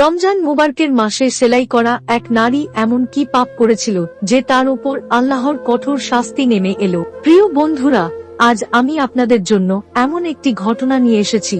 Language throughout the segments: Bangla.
রমজান মুবারকের মাসে সেলাই করা এক নারী এমন কি পাপ করেছিল, যে তার উপর আল্লাহর কঠোর শাস্তি নেমে এলো। প্রিয় বন্ধুরা, আজ আমি আপনাদের জন্য এমন একটি ঘটনা নিয়ে এসেছি,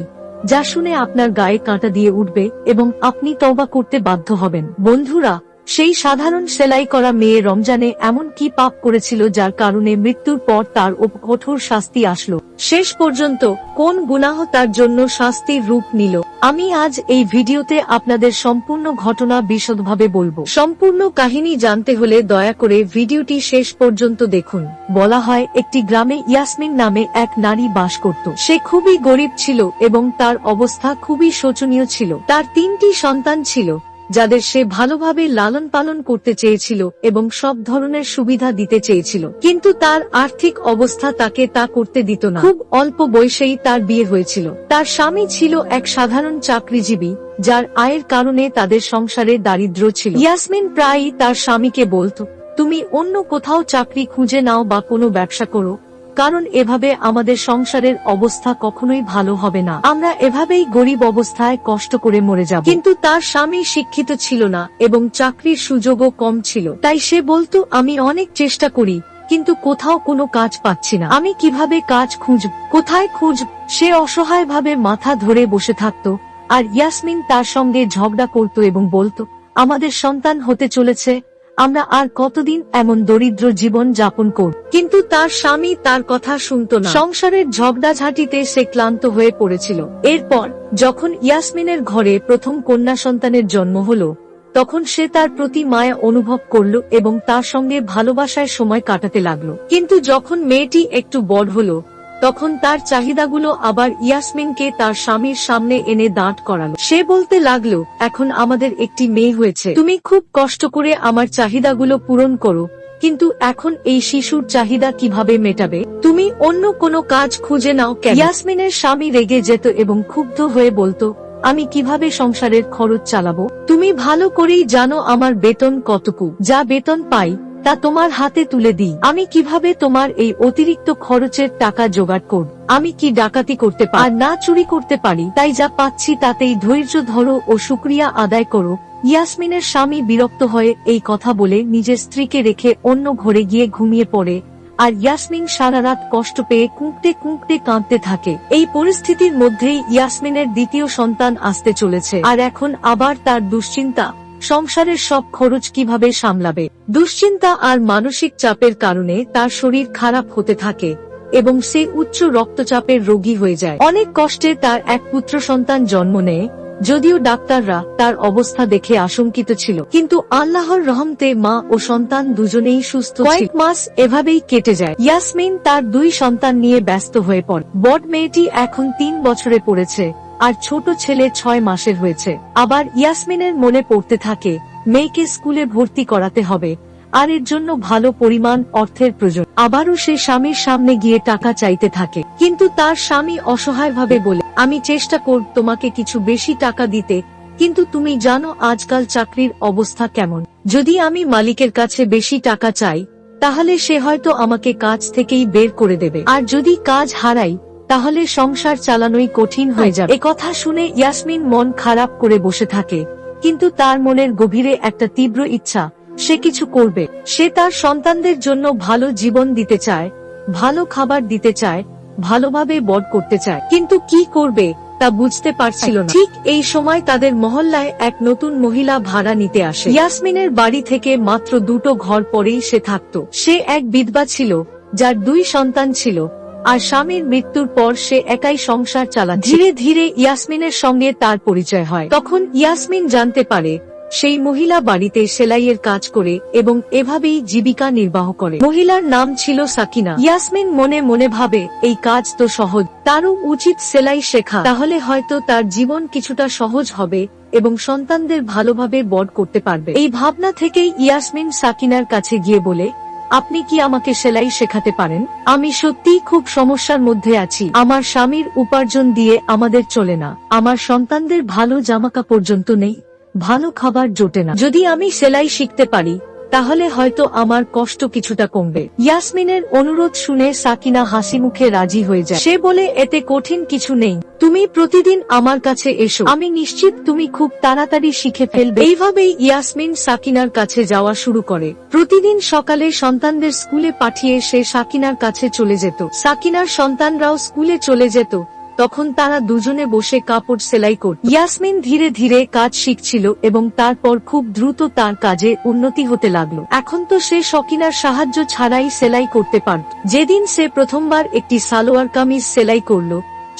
যা শুনে আপনার গায়ে কাঁটা দিয়ে উঠবে এবং আপনি তবা করতে বাধ্য হবেন। বন্ধুরা সেই সাধারণ সেলাই করা মেয়ে রমজানে এমন কি পাপ করেছিল যার কারণে মৃত্যুর পর তার কঠোর শাস্তি আসলো। শেষ পর্যন্ত কোন গুনাহ তার জন্য শাস্তির রূপ নিল? আমি আজ এই ভিডিওতে আপনাদের সম্পূর্ণ ঘটনা বিশদভাবে বলব। সম্পূর্ণ কাহিনী জানতে হলে দয়া করে ভিডিওটি শেষ পর্যন্ত দেখুন। বলা হয়, একটি গ্রামে ইয়াসমিন নামে এক নারী বাস করত। সে খুবই গরিব ছিল এবং তার অবস্থা খুবই শোচনীয় ছিল। তার তিনটি সন্তান ছিল। যাদের সে ভালোভাবে লালন পালন করতে চেয়েছিল এবং সব ধরনের সুবিধা দিতে চেয়েছিল। কিন্তু তার আর্থিক অবস্থা তাকে তা করতে দিত না। খুব অল্প বয়সেই তার বিয়ে হয়েছিল। তার স্বামী ছিল এক সাধারণ চাকরিজীবী, যার আয়ের কারণে তাদের সংসারে দারিদ্র ছিল। ইয়াসমিন প্রায়ই তার স্বামীকে বলতো, তুমি অন্য কোথাও চাকরি খুঁজে নাও বা কোনো ব্যবসা করো। কারণ এভাবে আমাদের সংসারের অবস্থা কখনোই ভালো হবে না। আমরা এভাবেই গরিব অবস্থায় কষ্ট করে মরে যাব। কিন্তু তার স্বামী শিক্ষিত ছিল না এবং চাকরির সুযোগও কম ছিল। তাই সে বলতো, আমি অনেক চেষ্টা করি, কিন্তু কোথাও কোনো কাজ পাচ্ছি না। আমি কীভাবে কাজ খুঁজব? কোথায় খুঁজব সে অসহায়ভাবে মাথা ধরে বসে থাকতো আর ইয়াসমিন তার সঙ্গে ঝগড়া করত এবং বলতো, আমাদের সন্তান হতে চলেছে আমরা আর কতদিন এমন দরিদ্র জীবন যাপন করব? কিন্তু তার স্বামী তার কথা শুনতো না। সংসারের ঝগড়াঝাঁটিতে সে ক্লান্ত হয়ে পড়েছিল। এরপর, যখন ইয়াসমিনের ঘরে প্রথম কন্যা সন্তানের জন্ম হলো, তখন সে তার প্রতি মায়া অনুভব করল এবং তার সঙ্গে ভালোবাসায় সময় কাটাতে লাগল। কিন্তু যখন মেয়েটি একটু বড় হলো তখন তার চাহিদাগুলো আবার ইয়াসমিনকে তার স্বামীর সামনে এনে দাঁড় করালো। সে বলতে লাগল, এখন আমাদের একটি মেয়ে হয়েছে। তুমি খুব কষ্ট করে আমার চাহিদাগুলো পূরণ করো, কিন্তু এখন এই শিশুর চাহিদা কীভাবে মেটাবে? তুমি অন্য কোনো কাজ খুঁজে নাও কেন? ইয়াসমিনের স্বামী রেগে যেত এবং ক্ষুব্ধ হয়ে বলতো, আমি কীভাবে সংসারের খরচ চালাবো? তুমি ভালো করেই জানো আমার বেতন কতটুকু। যা বেতন পাই তা তোমার হাতে তুলে দিই। আমি কীভাবে তোমার এই অতিরিক্ত খরচের টাকা জোগাড় করব? আমি কি ডাকাতি করতে পারি? না চুরি করতে পারি, তাই যা পাচ্ছি তাতেই ধৈর্য ধরো ও শুক্রিয়া আদায় করো। ইয়াসমিনের স্বামী বিরক্ত হয়ে এই কথা বলে নিজের স্ত্রীকে রেখে অন্য ঘরে গিয়ে ঘুমিয়ে পড়ে। আর ইয়াসমিন সারা রাত কষ্ট পেয়ে কুঁকতে কুঁকতে কাঁদতে থাকে। এই পরিস্থিতির মধ্যেই ইয়াসমিনের দ্বিতীয় সন্তান আসতে চলেছে। আর এখন আবার তার দুশ্চিন্তা। সংসারের সব খরচ কীভাবে সামলাবে? দুশ্চিন্তা আর মানসিক চাপের কারণে তার শরীর খারাপ হতে থাকে এবং সে উচ্চ রক্তচাপের রোগী হয়ে যায়। অনেক কষ্টে তার এক পুত্র সন্তান জন্ম নেয়, যদিও ডাক্তাররা তার অবস্থা দেখে আশঙ্কিত ছিল। কিন্তু আল্লাহর রহমতে মা ও সন্তান দুজনেই সুস্থ কয়েক মাস এভাবেই কেটে যায়। ইয়াসমিন তার দুই সন্তান নিয়ে ব্যস্ত হয়ে পড়ে। বট মেয়েটি এখন তিন বছরে পড়েছে। আর ছোট ছেলে ছয় মাসের হয়েছে। আবার ইয়াসমিনের মনে পড়তে থাকে, মেয়েকে স্কুলে ভর্তি করাতে হবে, আর এর জন্য ভালো পরিমাণ অর্থের প্রয়োজন। আবারও সে স্বামীর সামনে গিয়ে টাকা চাইতে থাকে। কিন্তু তার স্বামী অসহায়ভাবে বলে, আমি চেষ্টা করব তোমাকে কিছু বেশি টাকা দিতে, কিন্তু তুমি জানো আজকাল চাকরির অবস্থা কেমন। যদি আমি মালিকের কাছে বেশি টাকা চাই, তাহলে সে হয়তো আমাকে কাজ থেকেই বের করে দেবে। আর যদি কাজ হারাই তাহলে সংসার চালানোই কঠিন হয়ে যাবে। কথা শুনে ইয়াসমিন মন খারাপ করে বসে থাকে। কিন্তু তার মনের গভীরে একটা তীব্র ইচ্ছা সে কিছু করবে। সে তার সন্তানদের জন্য ভালো জীবন দিতে চায় ভালো খাবার দিতে চায় ভালোভাবে বড় করতে চায়। কিন্তু কি করবে তা বুঝতে পারছিল না। ঠিক এই সময় তাদের মহল্লায় এক নতুন মহিলা ভাড়া নিতে আসে। ইয়াসমিনের বাড়ি থেকে মাত্র দুটো ঘর পরেই সে থাকত। সে এক বিধবা ছিল যার দুই সন্তান ছিল। আর স্বামীর মৃত্যুর পর সে একাই সংসার চালা ধীরে ধীরে ইয়াসমিনের সঙ্গে তার পরিচয় হয়। তখন ইয়াসমিন জানতে পারে, সেই মহিলা বাড়িতে সেলাইয়ের কাজ করে এবং এভাবেই জীবিকা নির্বাহ করে। মহিলার নাম ছিল সাকিনা। ইয়াসমিন মনে মনে ভাবে, এই কাজ তো সহজ, তারও উচিত সেলাই শেখা। তাহলে হয়তো তার জীবন কিছুটা সহজ হবে এবং সন্তানদের ভালোভাবে বড় করতে পারবে। এই ভাবনা থেকেই ইয়াসমিন সাকিনার কাছে গিয়ে বলে আপনি কি আমাকে সেলাই শেখাতে পারেন? আমি সত্যিই খুব সমস্যার মধ্যে আছি। আমার স্বামীর উপার্জন দিয়ে আমাদের চলে না। আমার সন্তানদের ভালো জামাকা পর্যন্ত নেই। ভালো খাবার জোটে না। যদি আমি সেলাই শিখতে পারি তাহলে হয়তো আমার কষ্ট কিছুটা কমবে। ইয়াসমিনের অনুরোধ শুনে সাকিনা হাসি মুখে রাজি হয়ে যায়। সে বলে, এতে কঠিন কিছু নেই। তুমি প্রতিদিন আমার কাছে এসো। আমি নিশ্চিত তুমি খুব তাড়াতাড়ি শিখে ফেলবে। এইভাবেই ইয়াসমিন সাকিনার কাছে যাওয়া শুরু করে। প্রতিদিন সকালে সন্তানদের স্কুলে পাঠিয়ে সে সাকিনার কাছে চলে যেত। সাকিনার সন্তানরাও স্কুলে চলে যেত। তখন তারা দুজনে বসে কাপড় সেলাই করত। ইয়াসমিন ধীরে ধীরে কাজ শিখছিল এবং তারপর খুব দ্রুত তার কাজে উন্নতি হতে লাগল। এখন তো সে শকিনার সাহায্য ছাড়াই সেলাই করতে পারত। যেদিন সে প্রথমবার একটি সালোয়ার কামিজ সেলাই করল,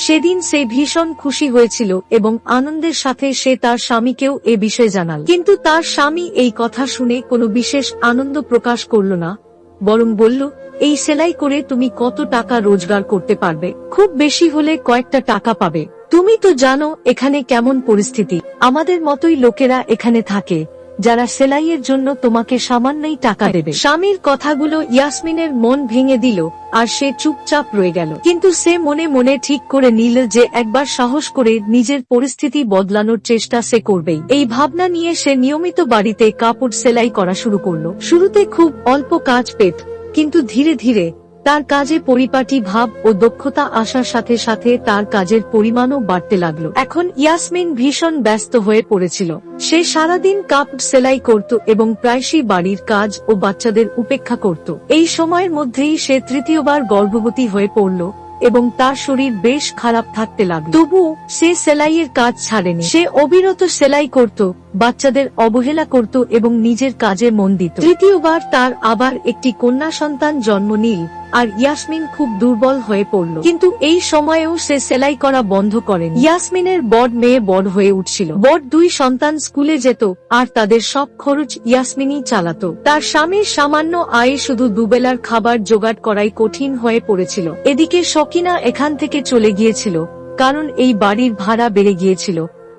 সেদিন সে ভীষণ খুশি হয়েছিল এবং আনন্দের সাথে সে তার স্বামীকেও এ বিষয়ে জানাল। কিন্তু তার স্বামী এই কথা শুনে কোনো বিশেষ আনন্দ প্রকাশ করল না, বরং বলল এই সেলাই করে তুমি কত টাকা রোজগার করতে পারবে? খুব বেশি হলে কয়েকটা টাকা পাবে। তুমি তো জানো এখানে কেমন পরিস্থিতি। আমাদের মতোই লোকেরা এখানে থাকে, যারা সেলাইয়ের জন্য তোমাকে সামান্যই টাকা দেবে। স্বামীর কথাগুলো ইয়াসমিনের মন ভেঙে দিল, আর সে চুপচাপ রয়ে গেল। কিন্তু সে মনে মনে ঠিক করে নিল যে একবার সাহস করে নিজের পরিস্থিতি বদলানোর চেষ্টা সে করবেই। এই ভাবনা নিয়ে সে নিয়মিত বাড়িতে কাপড় সেলাই করা শুরু করল। শুরুতে খুব অল্প কাজ পেত কিন্তু ধীরে ধীরে, তার কাজে পরিপাটি ভাব ও দক্ষতা আসার সাথে সাথে তার কাজের পরিমাণও বাড়তে লাগল। এখন ইয়াসমিন ভীষণ ব্যস্ত হয়ে পড়েছিল। সে সারাদিন কাপ সেলাই করত এবং প্রায়শই বাড়ির কাজ ও বাচ্চাদের উপেক্ষা করত। এই সময়ের মধ্যেই সে তৃতীয়বার গর্ভবতী হয়ে পড়ল। এবং তার শরীর বেশ খারাপ থাকতে লাগল। তবু সে সেলাইয়ের কাজ ছাড়েনি। সে অবিরত সেলাই করত, বাচ্চাদের অবহেলা করত এবং নিজের কাজে মন দিত। তৃতীয়বার তার আবার একটি কন্যা সন্তান জন্ম নিল। আর ইয়াসমিন খুব দুর্বল হয়ে পড়ল। কিন্তু এই সময়েও সে সেলাই করা বন্ধ করেন। ইয়াসমিনের বড় মেয়ে বড় হয়ে উঠছিল। বড় দুই সন্তান স্কুলে যেত, আর তাদের সব খরচ ইয়াসমিনই চালাতো। তার স্বামীর সামান্য আয়ে শুধু দুবেলার খাবার জোগাড় করাই কঠিন হয়ে পড়েছিল। এদিকে শকিনা এখান থেকে চলে গিয়েছিল, কারণ এই বাড়ির ভাড়া বেড়ে গিয়েছিল,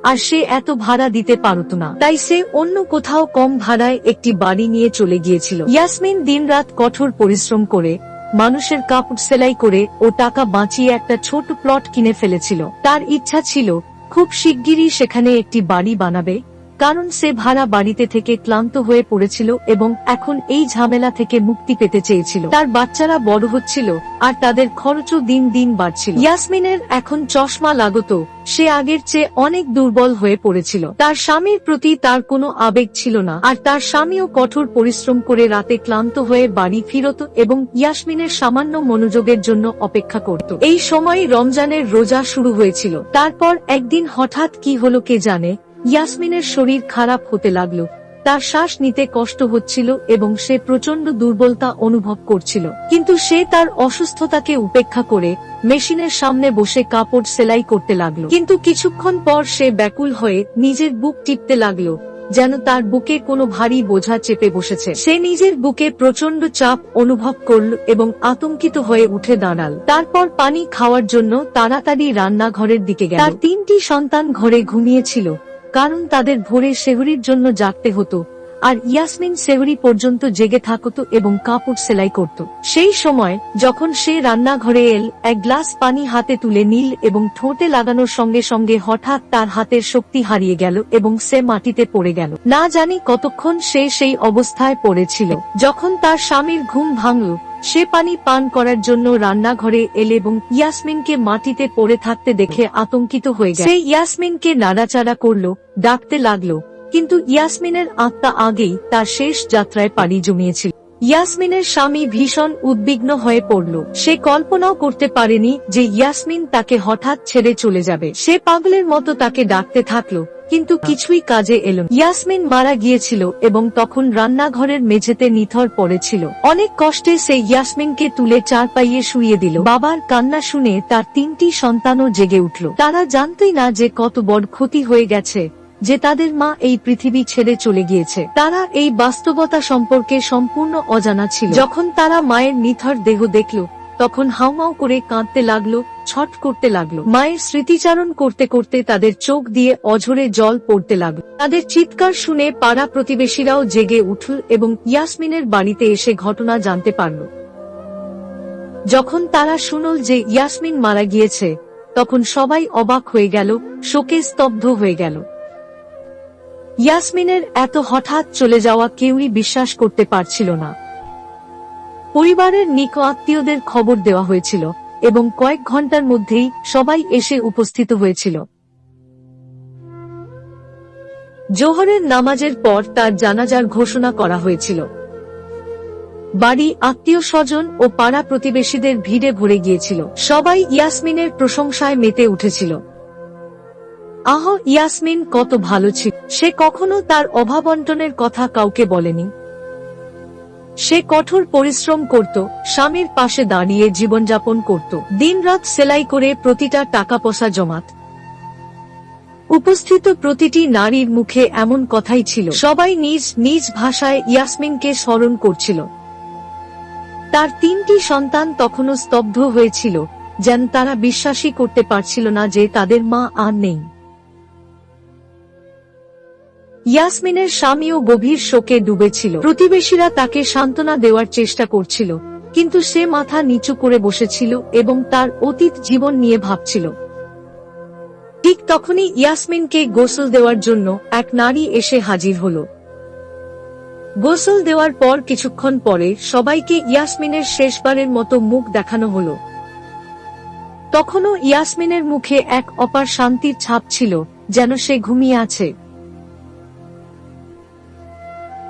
আর সে এত ভাড়া দিতে পারত না। তাই সে অন্য কোথাও কম ভাড়ায় একটি বাড়ি নিয়ে চলে গিয়েছিল। ইয়াসমিন দিনরাত কঠোর পরিশ্রম করে মানুষের কাপড় সেলাই করে ও টাকা বাঁচিয়ে একটা ছোট প্লট কিনে ফেলেছিল। তার ইচ্ছা ছিল, খুব শিগগিরই সেখানে একটি বাড়ি বানাবে। কারণ সে ভাড়া বাড়িতে থেকে ক্লান্ত হয়ে পড়েছিল এবং এখন এই ঝামেলা থেকে মুক্তি পেতে চেয়েছিল। তার বাচ্চারা বড় হচ্ছিল আর তাদের খরচও দিন দিন বাড়ছিল। ইয়াসমিনের এখন চশমা লাগত, সে আগের চেয়ে অনেক দুর্বল হয়ে পড়েছিল। তার স্বামীর প্রতি তার কোনো আবেগ ছিল না আর তার স্বামীও কঠোর পরিশ্রম করে রাতে ক্লান্ত হয়ে বাড়ি ফিরত এবং ইয়াসমিনের সামান্য মনোযোগের জন্য অপেক্ষা করত। এই সময় রমজানের রোজা শুরু হয়েছিল। তারপর একদিন হঠাৎ কি হলো কে জানে ইয়াসমিনের শরীর খারাপ হতে লাগল। তার শ্বাস নিতে কষ্ট হচ্ছিল এবং সে প্রচণ্ড দুর্বলতা অনুভব করছিল। কিন্তু সে তার অসুস্থতাকে উপেক্ষা করে মেশিনের সামনে বসে কাপড় সেলাই করতে লাগল। কিন্তু কিছুক্ষণ পর সে ব্যাকুল হয়ে নিজের বুক টিপতে লাগল, যেন তার বুকে কোনো ভারী বোঝা চেপে বসেছে। সে নিজের বুকে প্রচণ্ড চাপ অনুভব করল এবং আতঙ্কিত হয়ে উঠে দাঁড়াল। তারপর পানি খাওয়ার জন্য তাড়াতাড়ি রান্নাঘরের দিকে গেল। তার তিনটি সন্তান ঘরে ঘুমিয়েছিল। কারণ তাদের ভোরে শেহরির জন্য জাগতে হতো। আর ইয়াসমিন সেহরি পর্যন্ত জেগে থাকত এবং কাপড় সেলাই করত। সেই সময়, যখন সে রান্নাঘরে এল, এক গ্লাস পানি হাতে তুলে নীল এবং ঠোঁটে লাগানোর সঙ্গে সঙ্গে হঠাৎ তার হাতের শক্তি হারিয়ে গেল এবং সে মাটিতে পড়ে গেল। না জানি কতক্ষণ সে সেই অবস্থায় পড়েছিল। যখন তার স্বামীর ঘুম ভাঙল, সে পানি পান করার জন্য রান্নাঘরে এল এবং ইয়াসমিনকে মাটিতে পড়ে থাকতে দেখে আতঙ্কিত হয়ে গেল। সে ইয়াসমিনকে নাড়াচাড়া করল, ডাকতে লাগল কিন্তু ইয়াসমিনের আত্মা আগেই তার শেষ যাত্রায় পাড়ি জমিয়েছিল। ইয়াসমিনের স্বামী ভীষণ উদ্বিগ্ন হয়ে পড়ল। সে কল্পনাও করতে পারেনি যে ইয়াসমিন তাকে হঠাৎ ছেড়ে চলে যাবে। সে পাগলের মতো তাকে ডাকতে থাকল, কিন্তু কিছুই কাজে এলো ইয়াসমিন মারা গিয়েছিল এবং তখন রান্নাঘরের মেঝেতে নিথর পড়েছিল। অনেক কষ্টে সে ইয়াসমিনকে তুলে চার পাইয়ে শুয়ে দিল। বাবার কান্না শুনে তার তিনটি সন্তানও জেগে উঠল। তারা জানতই না যে কত বড় ক্ষতি হয়ে গেছে। যে তাদের মা এই পৃথিবী ছেড়ে চলে গিয়েছে। তারা এই বাস্তবতা সম্পর্কে সম্পূর্ণ অজানা ছিল। যখন তারা মায়ের নিথর দেহ দেখল, তখন হাউমাউ করে কাঁদতে লাগল, ছট করতে লাগল। মায়ের স্মৃতিচারণ করতে করতে তাদের চোখ দিয়ে অঝরে জল পড়তে লাগল। তাদের চিৎকার শুনে পাড়া প্রতিবেশীরাও জেগে উঠল এবং ইয়াসমিনের বাড়িতে এসে ঘটনা জানতে পারল। যখন তারা শুনল যে ইয়াসমিন মারা গিয়েছে, তখন সবাই অবাক হয়ে গেল, শোকে স্তব্ধ হয়ে গেল। ইয়াসমিনের এত হঠাৎ চলে যাওয়া কেউই বিশ্বাস করতে পারছিল না। পরিবারের নিক আত্মীয়দের খবর দেওয়া হয়েছিল এবং কয়েক ঘণ্টার মধ্যেই সবাই এসে উপস্থিত হয়েছিল। জোহরের নামাজের পর তার জানাজার ঘোষণা করা হয়েছিল। বাড়ি আত্মীয় স্বজন ও পাড়া প্রতিবেশীদের ভিড়ে ভরে গিয়েছিল। সবাই ইয়াসমিনের প্রশংসায় মেতে উঠেছিল। আহ, ইয়াসমিন কত ভালো ছিল। সে কখনো তার অভাবন্টনের কথা কাউকে বলেনি। সে কঠোর পরিশ্রম করত, স্বামীর পাশে দাঁড়িয়ে জীবনযাপন করত। দিনরাত সেলাই করে প্রতিটা টাকা পয়সা জমাত। উপস্থিত প্রতিটি নারীর মুখে এমন কথাই ছিল। সবাই নিজ নিজ ভাষায় ইয়াসমিনকে স্মরণ করছিল। তার তিনটি সন্তান তখনও স্তব্ধ হয়েছিল, যেন তারা বিশ্বাসই করতে পারছিল না যে তাদের মা আর নেই। ইয়াসমিনের স্বামীও গভীর শোকে ডুবেছিল। প্রতিবেশীরা তাকে সান্ত্বনা দেওয়ার চেষ্টা করছিল, কিন্তু সে মাথা নিচু করে বসেছিল এবং তার অতীত জীবন নিয়ে ভাবছিল। ঠিক তখনই ইয়াসমিনকে গোসল দেওয়ার জন্য এক নারী এসে হাজির হল। গোসল দেওয়ার পর কিছুক্ষণ পরে সবাইকে ইয়াসমিনের শেষবারের মতো মুখ দেখানো হল। তখনও ইয়াসমিনের মুখে এক অপার শান্তির ছাপ ছিল, যেন সে ঘুমিয়ে আছে।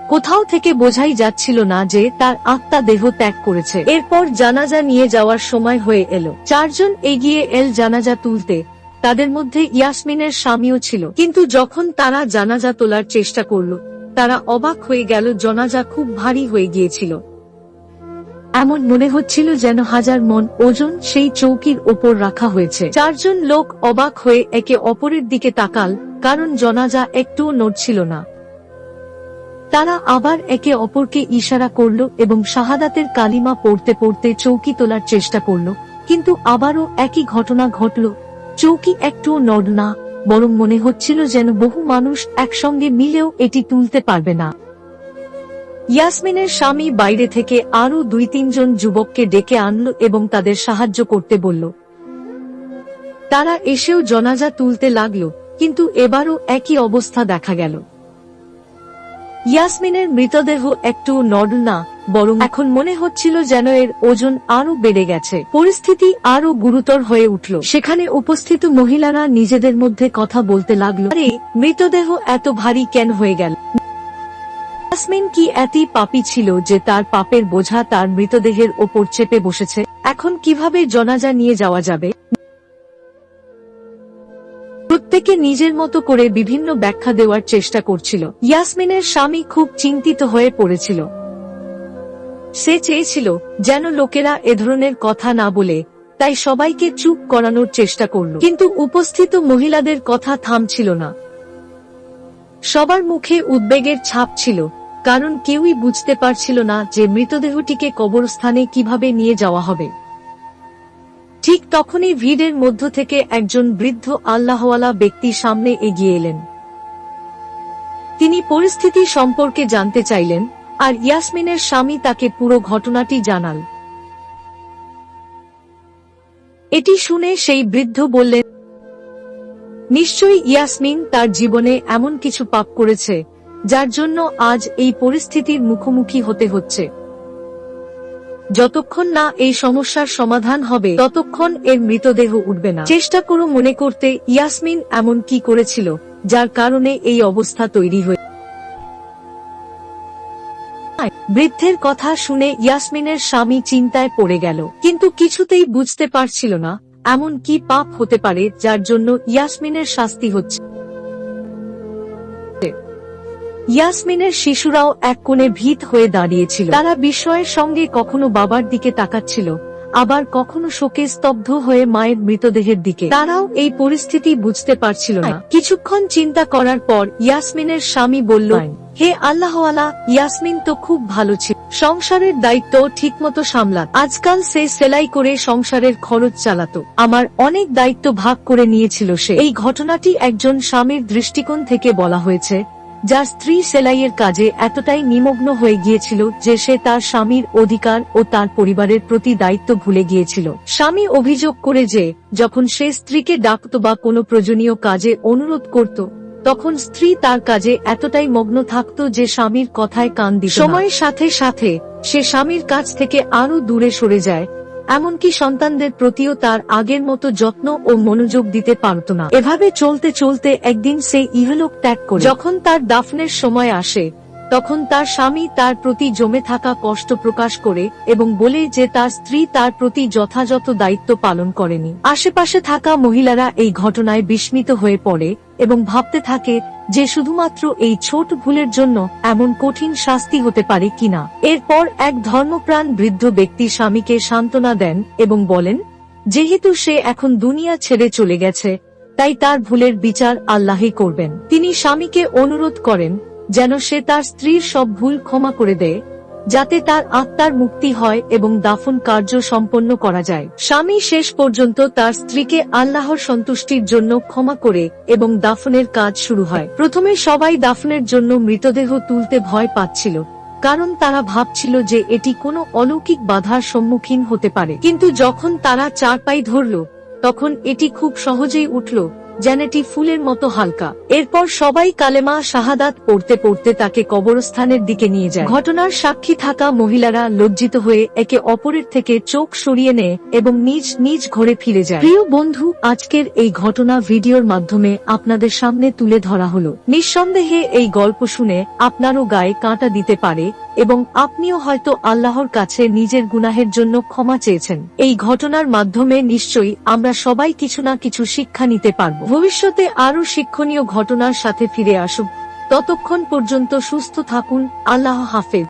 কোথাও থেকে বোঝাই যাচ্ছিল না যে তার আত্মা দেহ ত্যাগ করেছে। এরপর জানাজা নিয়ে যাওয়ার সময় হয়ে এলো। চারজন এগিয়ে এল জানাজা তুলতে। তাদের মধ্যে ইয়াসমিনের স্বামীও ছিল। কিন্তু যখন তারা জানাজা তোলার চেষ্টা করল, তারা অবাক হয়ে গেল, জানাজা খুব ভারী হয়ে গিয়েছিল। এমন মনে হচ্ছিল যেন হাজার মন ওজন সেই চৌকির ওপর রাখা হয়েছে। চারজন লোক অবাক হয়ে একে অপরের দিকে তাকাল, কারণ জনাজা একটুও নড়ছিল না। তারা আবার একে অপরকে ইশারা করল এবং শাহাদাতের কালিমা পড়তে পড়তে চৌকি তোলার চেষ্টা করল। কিন্তু আবারও একই ঘটনা ঘটল। চৌকি একটুও নড় না, বরং মনে হচ্ছিল যেন বহু মানুষ একসঙ্গে মিলেও এটি তুলতে পারবে না। ইয়াসমিনের স্বামী বাইরে থেকে আরও দুই তিনজন যুবককে ডেকে আনল এবং তাদের সাহায্য করতে বলল। তারা এসেও জনাজা তুলতে লাগল, কিন্তু এবারও একই অবস্থা দেখা গেল। ইয়াসমিনের মৃতদেহ একটু নড়ল না, বরং এখন মনে হচ্ছিল যেন এর ওজন আরও বেড়ে গেছে। পরিস্থিতি আরও গুরুতর হয়ে উঠল। সেখানে উপস্থিত মহিলারা নিজেদের মধ্যে কথা বলতে লাগল। আরে, মৃতদেহ এত ভারী কেন হয়ে গেল? ইয়াসমিন কি এতই পাপি ছিল যে তার পাপের বোঝা তার মৃতদেহের ওপর চেপে বসেছে? এখন কীভাবে জনাজা নিয়ে যাওয়া যাবে? প্রত্যেকে নিজের মতো করে বিভিন্ন ব্যাখ্যা দেওয়ার চেষ্টা করছিল। ইয়াসমিনের স্বামী খুব চিন্তিত হয়ে পড়েছিল। সে চেয়েছিল যেন লোকেরা এ ধরনের কথা না বলে, তাই সবাইকে চুপ করানোর চেষ্টা করল। কিন্তু উপস্থিত মহিলাদের কথা থামছিল না। সবার মুখে উদ্বেগের ছাপ ছিল, কারণ কেউই বুঝতে পারছিল না যে মৃতদেহটিকে কবরস্থানে কীভাবে নিয়ে যাওয়া হবে। ঠিক তখনই ভিড়ের মধ্য থেকে একজন বৃদ্ধ আল্লাহওয়ালা ব্যক্তি সামনে এগিয়ে এলেন। তিনি পরিস্থিতি সম্পর্কে জানতে চাইলেন, আর ইয়াসমিনের স্বামী তাকে পুরো ঘটনাটি জানাল। এটি শুনে সেই বৃদ্ধ বললেন, নিশ্চয়ই ইয়াসমিন তার জীবনে এমন কিছু পাপ করেছে, যার জন্য আজ এই পরিস্থিতির মুখোমুখি হতে হচ্ছে। যতক্ষণ না এই সমস্যার সমাধান হবে, ততক্ষণ এর মৃতদেহ উঠবে না। চেষ্টা করো মনে করতে, ইয়াসমিন এমন কি করেছিল, যার কারণে এই অবস্থা তৈরি হয়ে বৃদ্ধের কথা শুনে ইয়াসমিনের স্বামী চিন্তায় পড়ে গেল। কিন্তু কিছুতেই বুঝতে পারছিল না, এমন কি পাপ হতে পারে, যার জন্য ইয়াসমিনের শাস্তি হচ্ছে। ইয়াসমিনের শিশুরাও এক কোণে ভীত হয়ে দাঁড়িয়েছিল। তারা বিস্ময়ের সঙ্গে কখনো বাবার দিকে তাকাচ্ছিল আবার কখনো শোকে স্তব্ধ হয়ে মায়ের মৃতদেহের দিকে। তারাও এই পরিস্থিতি বুঝতে পারছিল না। কিছুক্ষণ চিন্তা করার পর ইয়াসমিনের স্বামী বলল হে আল্লাহওয়ালা ইয়াসমিন তো খুব ভালো ছিল। সংসারের দায়িত্ব ঠিকমতো সামলাত। আজকাল সে সেলাই করে সংসারের খরচ চালাতো। আমার অনেক দায়িত্ব ভাগ করে নিয়েছিল সে। এই ঘটনাটি একজন স্বামীর দৃষ্টিকোণ থেকে বলা হয়েছে যার স্ত্রী সেলাইয়ের কাজে এতটাই নিমগ্ন হয়ে গিয়েছিল যে সে তার স্বামীর অধিকার ও তার পরিবারের প্রতি দায়িত্ব ভুলে গিয়েছিল। স্বামী অভিযোগ করে যে, যখন সে স্ত্রীকে ডাকত বা কোনো প্রয়োজনীয় কাজে অনুরোধ করত, তখন স্ত্রী তার কাজে এতটাই মগ্ন থাকত যে স্বামীর কথায় কান দিত সময়ের সাথে সাথে সে স্বামীর কাছ থেকে আরও দূরে সরে যায় এমনকি সন্তানদের প্রতিও তার আগের মতো যত্ন ও মনোযোগ দিতে পারত না। এভাবে চলতে চলতে একদিন সে ইহলোক ত্যাগ করে, যখন তার দাফনের সময় আসে তখন তার স্বামী তার প্রতি জমে থাকা কষ্ট প্রকাশ করে এবং বলে যে তার স্ত্রী তার প্রতি যথাযথ দায়িত্ব পালন করেনি। আশেপাশে থাকা মহিলারা এই ঘটনায় বিস্মিত হয়ে পড়ে এবং ভাবতে থাকে যে শুধুমাত্র এই ছোট ভুলের জন্য এমন কঠিন শাস্তি হতে পারে কিনা। এরপর এক ধর্মপ্রাণ বৃদ্ধ ব্যক্তি স্বামীকে সান্ত্বনা দেন এবং বলেন, যেহেতু সে এখন দুনিয়া ছেড়ে চলে গেছে, তাই তার ভুলের বিচার আল্লাহই করবেন। তিনি স্বামীকে অনুরোধ করেন যেন সে তার স্ত্রীর সব ভুল ক্ষমা করে দেয়, যাতে তার আত্মার মুক্তি হয় এবং দাফন কার্য সম্পন্ন করা যায়। স্বামী শেষ পর্যন্ত তার স্ত্রীকে আল্লাহর সন্তুষ্টির জন্য ক্ষমা করে এবং দাফনের কাজ শুরু হয়। প্রথমে সবাই দাফনের জন্য মৃতদেহ তুলতে ভয় পাচ্ছিল, কারণ তারা ভাবছিল যে এটি কোনো অলৌকিক বাধার সম্মুখীন হতে পারে। কিন্তু যখন তারা চার পাই ধরল, তখন এটি খুব সহজেই উঠল যেন এটি ফুলের মতো হালকা। এরপর সবাই কালেমা শাহাদাত পড়তে পড়তে তাকে কবরস্থানের দিকে নিয়ে যায়। ঘটনার সাক্ষী থাকা মহিলারা লজ্জিত হয়ে একে অপরের থেকে চোখ সরিয়ে নেয় এবং নিজ নিজ ঘরে ফিরে যায়। প্রিয় বন্ধু, আজকের এই ঘটনা ভিডিওর মাধ্যমে আপনাদের সামনে তুলে ধরা হলো। নিঃসন্দেহে এই গল্প শুনে আপনারও গায়ে কাঁটা দিতে পারে এবং আপনিও হয়তো আল্লাহর কাছে নিজের গুনাহের জন্য ক্ষমা চেয়েছেন। এই ঘটনার মাধ্যমে নিশ্চয়ই আমরা সবাই কিছু না কিছু শিক্ষা নিতে পারব। ভবিষ্যতে আরও শিক্ষণীয় ঘটনার সাথে ফিরে আসুক ততক্ষণ পর্যন্ত সুস্থ থাকুন। আল্লাহ হাফেজ।